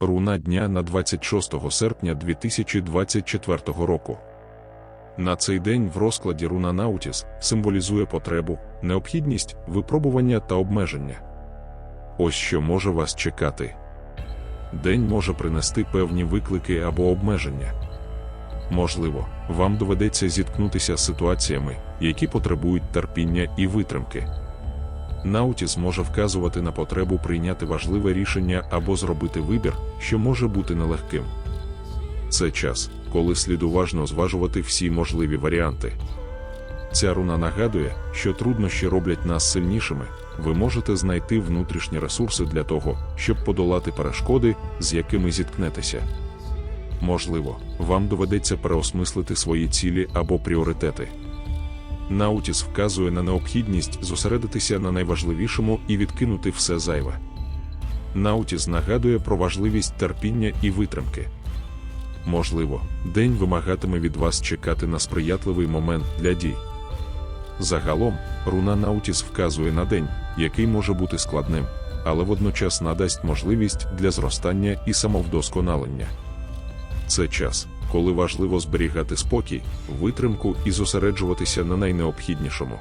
Руна дня на 26 серпня 2024 року. На цей день в розкладі руна Наутіс символізує потребу, необхідність, випробування та обмеження. Ось що може вас чекати. День може принести певні виклики або обмеження. Можливо, вам доведеться зіткнутися з ситуаціями, які потребують терпіння і витримки. Наутіс може вказувати на потребу прийняти важливе рішення або зробити вибір, що може бути нелегким. Це час, коли слід уважно зважувати всі можливі варіанти. Ця руна нагадує, що труднощі роблять нас сильнішими, ви можете знайти внутрішні ресурси для того, щоб подолати перешкоди, з якими зіткнетеся. Можливо, вам доведеться переосмислити свої цілі або пріоритети. Наутіс вказує на необхідність зосередитися на найважливішому і відкинути все зайве. Наутіс нагадує про важливість терпіння і витримки. Можливо, день вимагатиме від вас чекати на сприятливий момент для дій. Загалом, руна Наутіс вказує на день, який може бути складним, але водночас надасть можливість для зростання і самовдосконалення. Це час, коли важливо зберігати спокій, витримку і зосереджуватися на найнеобхіднішому.